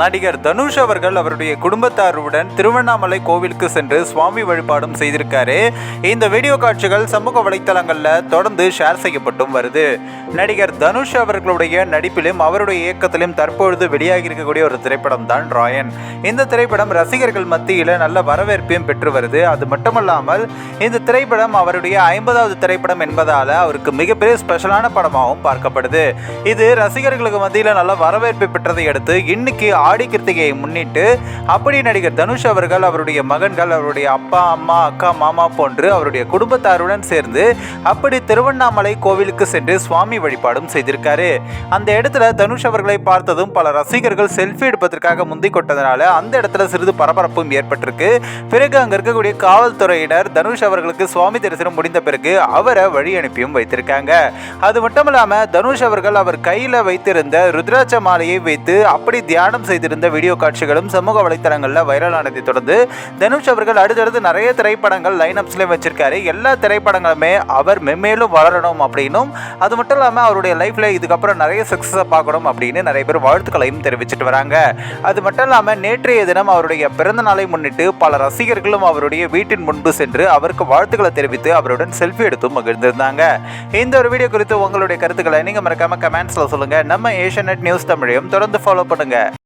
நடிகர் தனுஷ் அவர்கள் அவருடைய குடும்பத்தாருடன் திருவண்ணாமலை கோவிலுக்கு சென்று சுவாமி வழிபாடும் செய்திருக்காரு. இந்த வீடியோ காட்சிகள் சமூக வலைத்தளங்களில் தொடர்ந்து ஷேர் செய்யப்பட்டும் வருது. நடிகர் தனுஷ் அவர்களுடைய நடிப்பிலும் அவருடைய இயக்கத்திலும் தற்பொழுது வெளியாகி இருக்கக்கூடிய ஒரு திரைப்படம் தான் ராயன். இந்த திரைப்படம் ரசிகர்கள் மத்தியில் நல்ல வரவேற்பையும் பெற்று வருது. அது மட்டுமல்லாமல் இந்த திரைப்படம் அவருடைய ஐம்பதாவது திரைப்படம் என்பதால் அவருக்கு மிகப்பெரிய ஸ்பெஷலான படமாகவும் பார்க்கப்படுது. இது ரசிகர்களுக்கு மத்தியில் நல்ல வரவேற்பை பெற்றதை அடுத்து இன்னைக்கு ஆடி கிருத்திகையை முன்னிட்டு அப்படி நடிகர் தனுஷ் அவர்கள் அவருடைய மகன்கள் அவருடைய அப்பா அம்மா அக்கா மாமா போன்று அவருடைய குடும்பத்தாருடன் சேர்ந்து அப்படி திருவண்ணாமலை கோவிலுக்கு சென்று சுவாமி வழிபாடும் செய்திருக்காரு. அந்த இடத்துல தனுஷ் அவர்களை பார்த்ததும் பல ரசிகர்கள் செல்ஃபி எடுப்பதற்காக முந்திக் கொட்டதனால அந்த இடத்துல சிறிது பரபரப்பும் ஏற்பட்டிருக்கு. பிறகு அங்க இருக்கக்கூடிய காவல்துறையினர் தனுஷ் அவர்களுக்கு சுவாமி தரிசனம் முடிந்த பிறகு அவரை வழி அனுப்பியும் வைத்திருக்காங்க. அது மட்டும் இல்லாமல் தனுஷ் அவர்கள் அவர் கையில வைத்திருந்த ருத்ராட்ச மாலையை வைத்து அப்படி தியானம் செய்திருந்த வீடியோ காட்சிகளும் சமூக வலைத்தளங்களில் வைரலானதை தொடர்ந்து தனுஷ் அவர்கள் அடுத்தடுத்து நிறைய திரைப்படங்கள் லைன் அப்ஸ்லேயும் வச்சிருக்காரு. எல்லா திரைப்படங்களுமே அவர் மென்மேலும் வளரணும் அப்படின்னும் அது மட்டும் இல்லாமல் அவருடைய லைஃப்ல இதுக்கப்புறம் நிறைய சக்ஸஸை பார்க்கணும் அப்படின்னு நிறைய பேர் வாழ்த்துக்களையும் தெரிவிச்சிட்டு வராங்க. அது மட்டும் இல்லாமல் நேற்றைய தினம் அவருடைய பிறந்த நாளை முன்னிட்டு பல ரசிகர்களும் அவருடைய வீட்டின் முன்பு சென்று அவருக்கு வாழ்த்துக்களை தெரிவித்து அவருடன் செல்ஃபி எடுத்தும் மகிழ்ந்திருந்தாங்க. இந்த ஒரு வீடியோ குறித்து உங்களுடைய கருத்துக்களை நீங்கள் மறக்காம கமெண்ட்ஸில் சொல்லுங்கள் நம்ம ஏஷியநெட் நியூஸ் தமிழையும் தொடர்ந்து ஃபாலோ பண்ணுங்கள்